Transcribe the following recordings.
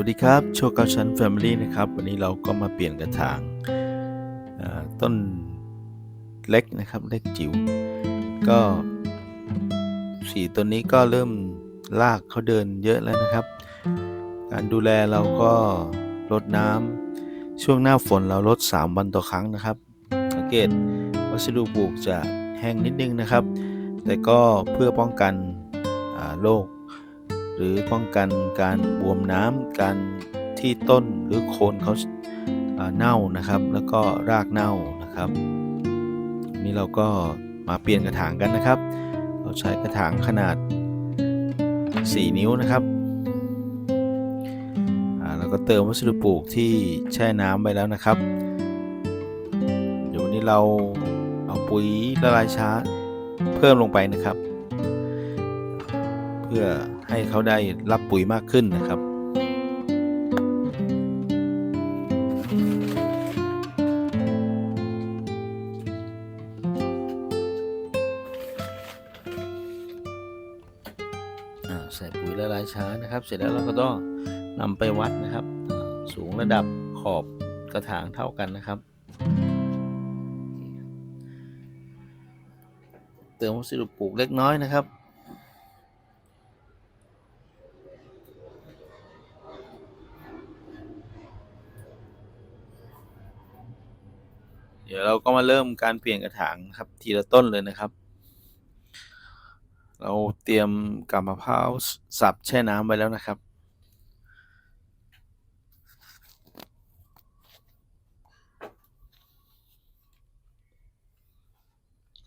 วัสดีครับโชคเก้าชั้น Family นะครับ วันนี้เราก็มาเปลี่ยนกระถางต้นเล็กนะครับเล็กจิ๋วก็สีต้นนี้ก็เริ่มลากเขาเดินเยอะแล้วนะครับ การดูแลเราก็รดน้ำช่วงหน้าฝนเราลด 3 วันต่อครั้งนะครับสังเกตวัสดุปลูกจะแห้งนิดนึงนะครับ แต่ก็เพื่อป้องกันโรค หรือป้องกันการบวมน้ำการที่ต้นหรือโคนเขาเน่านะครับ แล้วก็รากเน่านะครับวันนี้เราก็มาเปลี่ยนกระถางกันนะครับ เราใช้กระถางขนาด 4 นิ้วนะครับแล้วก็เติมวัสดุปลูกที่แช่น้ำไปแล้วนะครับ เดี๋ยววันนี้เราเอาปุ๋ยละลายช้าเพิ่มลงไปนะครับ เพื่อ ให้เขาได้รับปุ๋ยมากขึ้นนะครับอ่าใส่ปุ๋ยละลายช้านะครับ เสร็จแล้วเราก็ต้องนำไปวัดนะครับ สูงระดับขอบกระถางเท่ากันนะครับเติมวัสดุปลูกเล็กน้อยนะครับ เดี๋ยวเราก็มาเริ่มการเปลี่ยนกระถางครับ ทีละต้นเลยนะครับ เราเตรียมกาบมะพร้าวสับแช่น้ำไว้แล้วนะครับ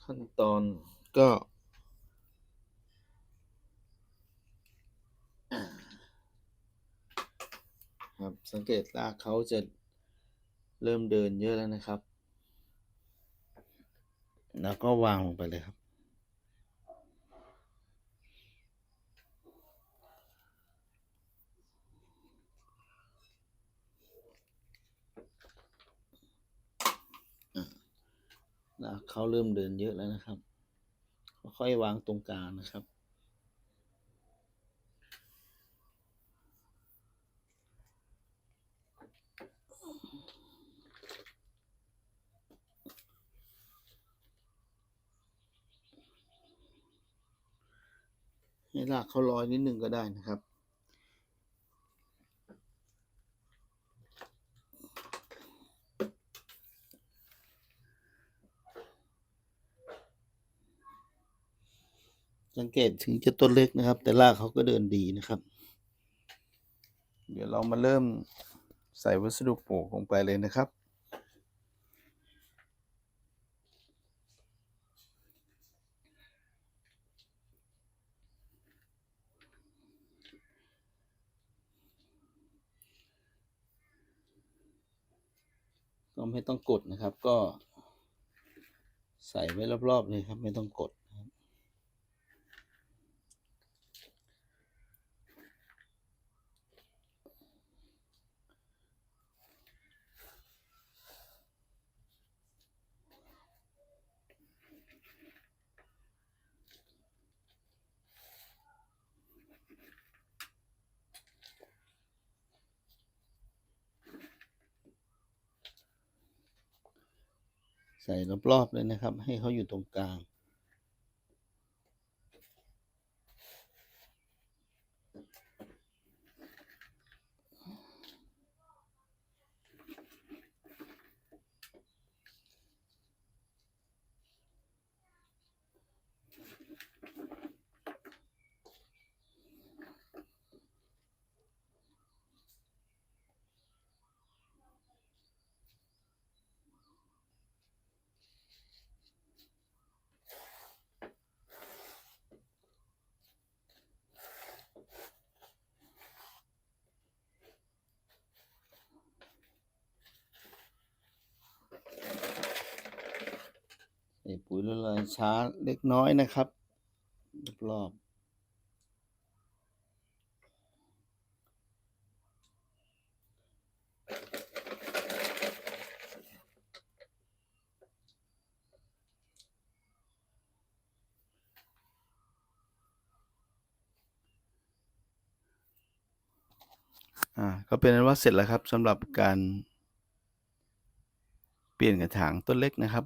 ขั้นตอนก็ครับสังเกตรากเขาจะเริ่มเดินเยอะแล้วนะครับ แล้วก็วางลงไปเลยครับ เขาเริ่มเดินเยอะแล้วนะครับ ค่อยๆวางตรงกลางนะครับ ให้รากเขาลอยนิดนึงก็ได้นะครับ สังเกตถึงจะต้นเล็กนะครับ แต่รากเขาก็เดินดีนะครับ เดี๋ยวเรามาเริ่มใส่วัสดุปลูกลงไปเลยนะครับ ก็ไม่ต้องกดนะครับ ก็ใส่ไว้รอบๆเลยครับ ไม่ต้องกด ใส่รอบๆเลยนะครับ ให้เขาอยู่ตรงกลาง อนช้าเล็กน้อยนะครับรอบอ่าก็เป็นว่าเสร็จแล้วครับสำหรับการเปลี่ยนกระถางต้นเล็กนะครับ